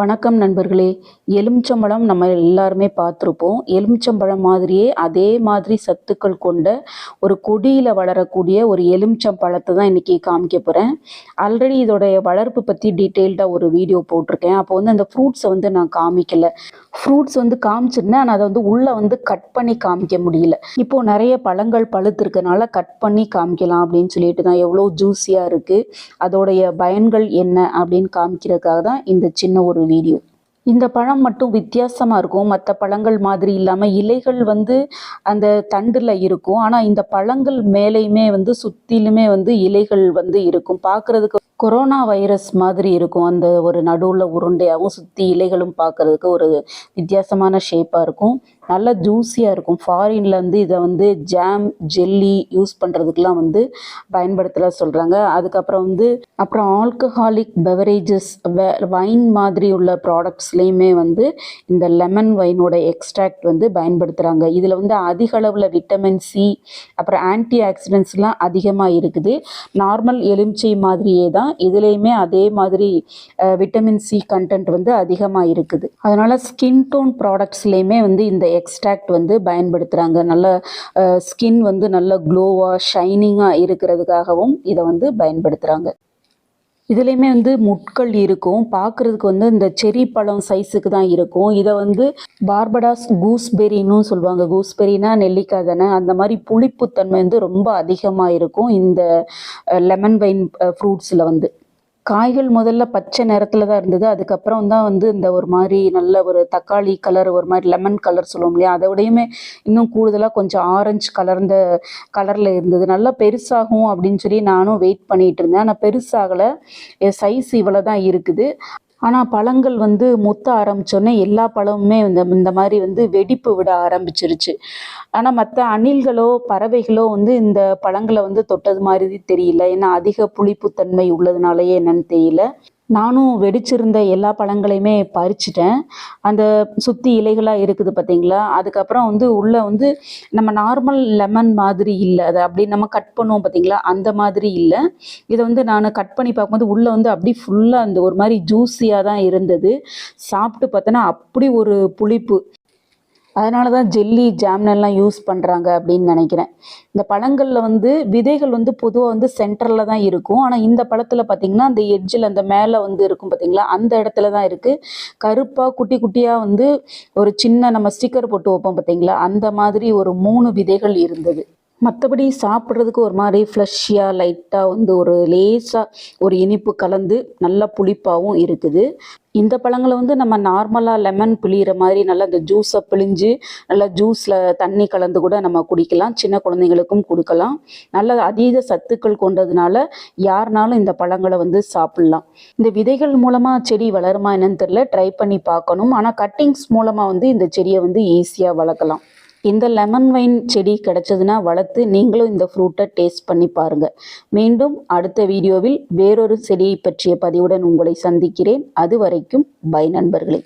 வணக்கம் நண்பர்களே. எலுமிச்சம்பழம் நம்ம எல்லாருமே பார்த்துருப்போம். எலுமிச்சம்பழம் மாதிரியே அதே மாதிரி சத்துக்கள் கொண்ட ஒரு கொடியில் வளரக்கூடிய ஒரு எலுமிச்சம்பழத்தை தான் இன்றைக்கி காமிக்க போகிறேன் ஆல்ரெடி இதோடைய வளர்ப்பு பற்றி டீட்டெயில்டாக ஒரு வீடியோ போட்டிருக்கேன். அப்போ வந்து அந்த ஃப்ரூட்ஸை வந்து நான் காமிக்கல. ஃப்ரூட்ஸ் வந்து காமிச்சிருந்தேன். ஆனால் அதை வந்து உள்ளே வந்து கட் பண்ணி காமிக்க முடியல. இப்போது நிறைய பழங்கள் பழுத்திருக்கனால கட் பண்ணி காமிக்கலாம் அப்படின்னு சொல்லிட்டு தான் எவ்வளோ ஜூஸியாக இருக்குது அதோடைய பயன்கள் என்ன அப்படின்னு காமிக்கிறதுக்காக தான் இந்த சின்ன ஒரு வீடியோ இந்த பழம் மட்டும் வித்தியாசமாக இருக்கும். மற்ற பழங்கள் மாதிரி இல்லாமல் இலைகள் வந்து அந்த தண்டில் இருக்கும். ஆனால் இந்த பழங்கள் மேலேயுமே வந்து சுற்றிலுமே வந்து இலைகள் வந்து இருக்கும். பார்க்குறதுக்கு கொரோனா வைரஸ் மாதிரி இருக்கும். அந்த ஒரு நடுவில் உருண்டையாகவும் சுற்றி இலைகளும் பார்க்குறதுக்கு ஒரு வித்தியாசமான ஷேப்பாக இருக்கும். நல்ல ஜூஸியாக இருக்கும். ஃபாரின்ல வந்து இதை வந்து ஜாம் ஜெல்லி யூஸ் பண்ணுறதுக்கெலாம் வந்து பயன்படுத்தல சொல்கிறாங்க அதுக்கப்புறம் வந்து அப்புறம் ஆல்கஹாலிக் பெவரேஜஸ் வைன் மாதிரி உள்ள ப்ராடக்ட்ஸ்லேயுமே வந்து இந்த லெமன் வைனோட எக்ஸ்ட்ராக்ட் வந்து பயன்படுத்துகிறாங்க இதில் வந்து அதிக அளவில் விட்டமின் சி அப்புறம் ஆன்டி ஆக்சிடென்ட்ஸ்லாம் அதிகமாக இருக்குது. நார்மல் எலுமிச்சை மாதிரியே தான் இதுலேயுமே அதே மாதிரி விட்டமின் சி கண்டென்ட் வந்து அதிகமாக இருக்குது. அதனால் ஸ்கின் டோன் ப்ராடக்ட்ஸ்லேயுமே வந்து இந்த எக்ஸ்ட்ராக்ட் வந்து பயன்படுத்துகிறாங்க நல்ல ஸ்கின் வந்து நல்ல க்ளோவாக ஷைனிங்காக இருக்கிறதுக்காகவும் இதை வந்து பயன்படுத்துகிறாங்க இதுலேயுமே வந்து முட்கள் இருக்கும். பார்க்குறதுக்கு வந்து இந்த செரி பழம் சைஸுக்கு தான் இருக்கும். இதை வந்து பார்படாஸ் கூஸ்பெரின்னு சொல்லுவாங்க. கூஸ்பெரினா நெல்லிக்காய் தானே. அந்த மாதிரி புளிப்புத்தன்மை வந்து ரொம்ப அதிகமாக இருக்கும் இந்த லெமன் வைன் ஃப்ரூட்ஸில் வந்து. காய்கள் முதல்ல பச்சை நிறத்தில் தான் இருந்தது. அதுக்கப்புறம் தான் வந்து இந்த ஒரு மாதிரி நல்ல ஒரு தக்காளி கலர் ஒரு மாதிரி லெமன் கலர் சொல்லுவோம் இல்லையா? அதை விடையுமே இன்னும் கூடுதலாக கொஞ்சம் ஆரஞ்சு கலர்ந்த கலரில் இருந்தது. நல்லா பெருசாகும் அப்படின்னு சொல்லி நானும் வெயிட் பண்ணிகிட்டு இருந்தேன். ஆனால் பெருசாகலை. சைஸ் இவ்வளோ தான் இருக்குது. ஆனால் பழங்கள் வந்து முத்த ஆரம்பித்தோடனே எல்லா பழமுமே இந்த இந்த மாதிரி வந்து வெடிப்பு விட ஆரம்பிச்சிருச்சு. ஆனால் மற்ற அணில்களோ பறவைகளோ வந்து இந்த பழங்களை வந்து தொட்டது மாதிரி தெரியல. ஏன்னா அதிக புளிப்புத்தன்மை உள்ளதுனாலயே என்னன்னு தெரியல. நானும் வெடிச்சிருந்த எல்லா பழங்களையுமே பறிச்சிட்டேன். அந்த சுற்றி இலைகளாக இருக்குது பார்த்தீங்களா அதுக்கப்புறம் வந்து உள்ளே வந்து நம்ம நார்மல் லெமன் மாதிரி இல்லை. அதை அப்படி நம்ம கட் பண்ணுவோம் பார்த்தீங்களா அந்த மாதிரி இல்லை. இதை வந்து நான் கட் பண்ணி பார்க்கும்போது உள்ளே வந்து அப்படி ஃபுல்லாக அந்த ஒரு மாதிரி ஜூஸியாக தான் இருந்தது. சாப்பிட்டு பார்த்தோன்னா அப்படி ஒரு புளிப்பு. அதனால தான் ஜெல்லி ஜாம்னெல்லாம் யூஸ் பண்ணுறாங்க அப்படின்னு நினைக்கிறேன். இந்த பழங்களில் வந்து விதைகள் வந்து பொதுவாக வந்து சென்டரில் தான் இருக்கும். ஆனால் இந்த பழத்தில் பார்த்திங்கன்னா அந்த எட்ஜில் அந்த மேலே வந்து இருக்கும் பார்த்திங்களா அந்த இடத்துல தான் இருக்குது கருப்பாக குட்டி குட்டியாக வந்து ஒரு சின்ன நம்ம ஸ்டிக்கர் போட்டு வைப்போம் பார்த்திங்களா அந்த மாதிரி ஒரு மூணு விதைகள் இருந்தது. மற்றபடி சாப்பிட்றதுக்கு ஒரு மாதிரி ஃப்ளஷ்ஷியாக லைட்டாக வந்து ஒரு லேசாக ஒரு இனிப்பு கலந்து நல்லா புளிப்பாகவும் இருக்குது. இந்த பழங்களை வந்து நம்ம நார்மலாக லெமன் பிழிகிற மாதிரி நல்லா இந்த ஜூஸை பிழிஞ்சு நல்லா ஜூஸில் தண்ணி கலந்து கூட நம்ம குடிக்கலாம். சின்ன குழந்தைங்களுக்கும் கொடுக்கலாம். நல்ல அதீத சத்துக்கள் கொண்டதுனால யாருனாலும் இந்த பழங்களை வந்து சாப்பிட்லாம். இந்த விதைகள் மூலமாக செடி வளருமா என்னன்னு தெரில ட்ரை பண்ணி பார்க்கணும். ஆனால் கட்டிங்ஸ் மூலமாக வந்து இந்த செடியை வந்து ஈஸியாக வளர்க்கலாம். இந்த லெமன் வைன் செடி கிடைச்சதுன்னா வளர்த்து நீங்களும் இந்த ஃப்ரூட்டை டேஸ்ட் பண்ணி பாருங்கள் மீண்டும் அடுத்த வீடியோவில் வேறொரு செடியை பற்றிய பதிவுடன் உங்களை சந்திக்கிறேன். அது வரைக்கும் பை நண்பர்களே.